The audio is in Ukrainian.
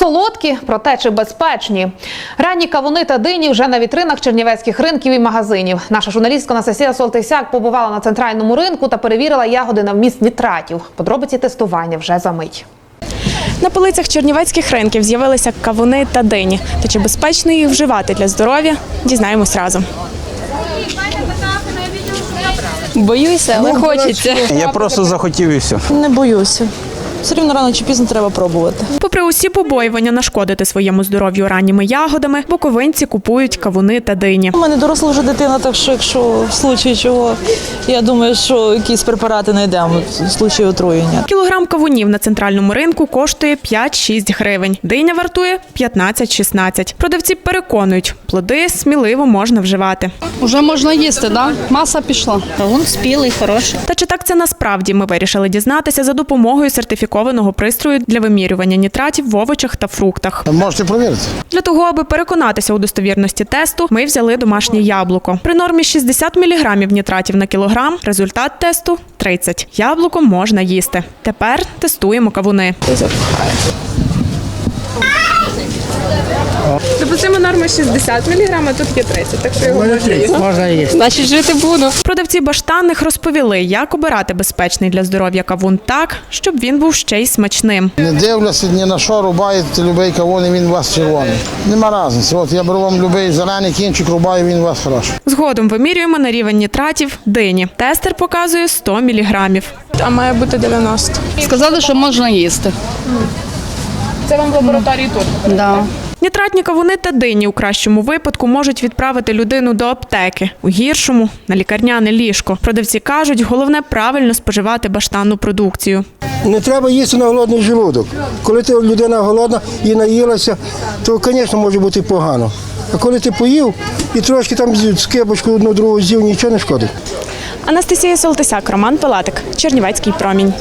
Солодкі, проте чи безпечні. Ранні кавуни та дині вже на вітринах чернівецьких ринків і магазинів. Наша журналістка Анастасія Солтисяк побувала на центральному ринку та перевірила ягоди на вміст нітратів. Подробиці тестування вже за мить. На полицях чернівецьких ринків з'явилися кавуни та дині. Та чи безпечно їх вживати для здоров'я, дізнаємось разом. Боюся, але хочеться. Я просто захотів і все. Не боюся. Все рівно рано чи пізно треба пробувати. Попри усі побоювання нашкодити своєму здоров'ю ранніми ягодами, буковинці купують кавуни та дині. У мене доросла вже дитина, так що якщо в случаї чого, я думаю, що якісь препарати знайдемо в случаї отруєння. Кілограм кавунів на центральному ринку коштує 5-6 гривень. Диня вартує 15-16. Продавці переконують, плоди сміливо можна вживати. Уже можна їсти, да? Маса пішла. Кавун спілий, хороший. Та чи так це насправді ми вирішили дізнатися за допомогою сертифікованого пристрою для вимірювання нітратів в овочах та фруктах. Можете перевірити. Для того, аби переконатися у достовірності тесту, ми взяли домашнє яблуко. При нормі 60 мг нітратів на кілограм. Результат тесту 30. Яблуко можна їсти. Тепер тестуємо кавуни. Допустимо норма 60 мг, а тут є 30, так що його можна їсти. Значить, жити буду. Продавці баштанних розповіли, як обирати безпечний для здоров'я кавун так, щоб він був ще й смачним. Не дивлюся ні на що рубаєте любий кавун, і він у вас червоний. Нема різниці. От я беру вам любий зелений кінчик, рубаю, він у вас хороший. Згодом вимірюємо на рівень нітратів дині. Тестер показує 100 мг. А має бути 90. Сказали, що можна їсти. Це вам в лабораторії тут. Да. Нітратні кавуни та дині у кращому випадку можуть відправити людину до аптеки, у гіршому на лікарняне ліжко. Продавці кажуть, головне правильно споживати баштанну продукцію. Не треба їсти на голодний желудок. Коли ти людина голодна і наїлася, то, звісно, може бути погано. А коли ти поїв і трошки там з кибочку одну другу з'їв, нічого не шкодить. Анастасія Солтисяк, Роман Пилатик, Чернівецький промінь.